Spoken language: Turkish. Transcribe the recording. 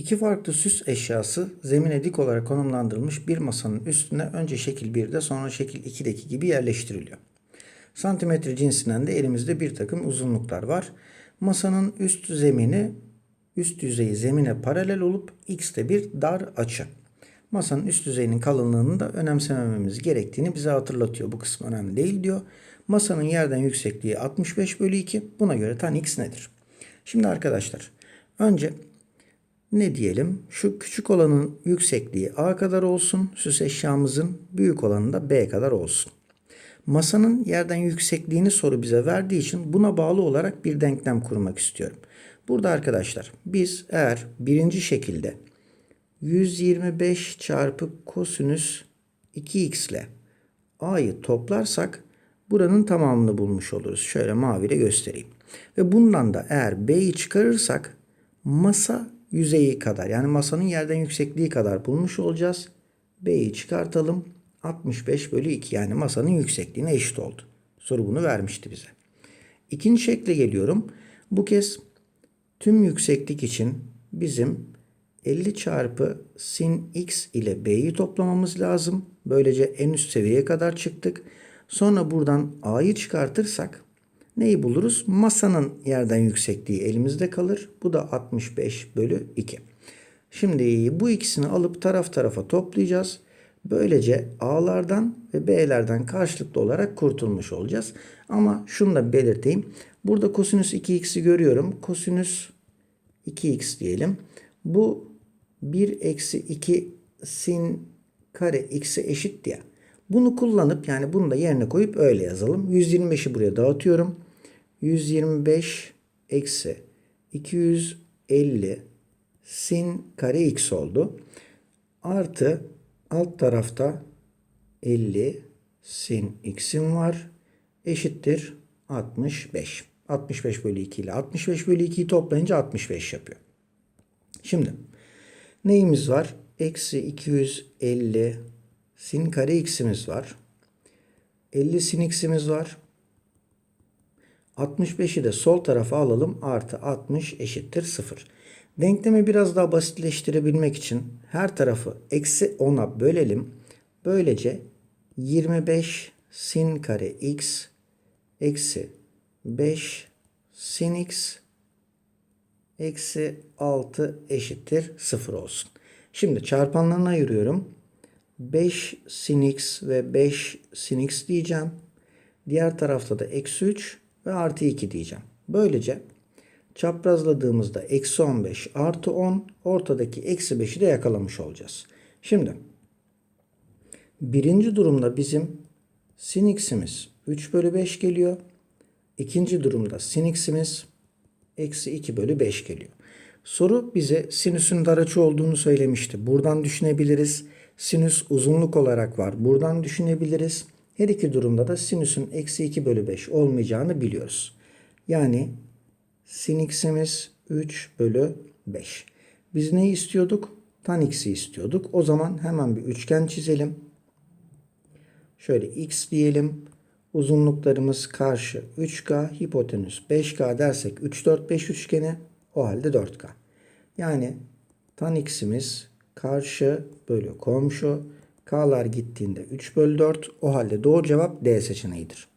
İki farklı süs eşyası zemine dik olarak konumlandırılmış bir masanın üstüne önce şekil 1'de sonra şekil 2'deki gibi yerleştiriliyor. Santimetre cinsinden de elimizde bir takım uzunluklar var. Masanın üst zemini üst yüzeyi zemine paralel olup x'te bir dar açı. Masanın üst yüzeyinin kalınlığını da önemsemememiz gerektiğini bize hatırlatıyor. Bu kısım önemli değil diyor. Masanın yerden yüksekliği 65 bölü 2. Buna göre tan x nedir? Şimdi arkadaşlar önce ne diyelim? Şu küçük olanın yüksekliği a kadar olsun. Süs eşyamızın büyük olanı da b kadar olsun. Masanın yerden yüksekliğini soru bize verdiği için buna bağlı olarak bir denklem kurmak istiyorum. Burada arkadaşlar biz eğer birinci şekilde 125 çarpı kosinüs 2x ile a'yı toplarsak buranın tamamını bulmuş oluruz. Şöyle maviyle göstereyim. Ve bundan da eğer b'yi çıkarırsak masa yüzeyi kadar yani masanın yerden yüksekliği kadar bulmuş olacağız. b'yi çıkartalım. 65 bölü 2 yani masanın yüksekliğine eşit oldu. Soru bunu vermişti bize. İkinci şekle geliyorum. Bu kez tüm yükseklik için bizim 50 çarpı sin x ile b'yi toplamamız lazım. Böylece en üst seviyeye kadar çıktık. Sonra buradan a'yı çıkartırsak neyi buluruz? Masanın yerden yüksekliği elimizde kalır. Bu da 65 bölü 2. Şimdi bu ikisini alıp taraf tarafa toplayacağız. Böylece A'lardan ve B'lerden karşılıklı olarak kurtulmuş olacağız. Ama şunu da belirteyim. Burada kosinüs 2x'i görüyorum. Kosinüs 2x diyelim. Bu 1 eksi 2 sin kare x'e eşit ya. Bunu kullanıp yani bunu da yerine koyup öyle yazalım. 125'i buraya dağıtıyorum. 125 eksi 250 sin kare x oldu. Artı alt tarafta 50 sin x'im var. Eşittir 65. 65 bölü 2 ile 65 bölü 2'yi toplayınca 65 yapıyor. Şimdi neyimiz var? Eksi 250 sin kare x'imiz var. 50 sin x'imiz var. 65'i de sol tarafa alalım. Artı 60 eşittir 0. Denklemi biraz daha basitleştirebilmek için her tarafı eksi 10'a bölelim. Böylece 25 sin kare x eksi 5 sin x eksi 6 eşittir 0 olsun. Şimdi çarpanlarına ayırıyorum. 5 sin x ve 5 sin x diyeceğim. Diğer tarafta da eksi 3 ve artı 2 diyeceğim. Böylece çaprazladığımızda eksi 15 artı 10 ortadaki eksi 5'i de yakalamış olacağız. Şimdi birinci durumda bizim sin x'imiz 3 bölü 5 geliyor. İkinci durumda sin x'imiz eksi 2 bölü 5 geliyor. Soru bize sinüsün dar açı olduğunu söylemişti. Buradan düşünebiliriz. Sinüs uzunluk olarak var. Buradan düşünebiliriz. Her iki durumda da sinüsün eksi 2 bölü 5 olmayacağını biliyoruz. Yani sin x'imiz 3 bölü 5. Biz neyi istiyorduk? Tan x'i istiyorduk. O zaman hemen bir üçgen çizelim. Şöyle x diyelim. Uzunluklarımız karşı 3K, hipotenüs 5K dersek 3, 4, 5 üçgeni o halde 4K. Yani tan x'imiz karşı bölü komşu. K'lar gittiğinde 3 bölü 4. O halde doğru cevap D seçeneğidir.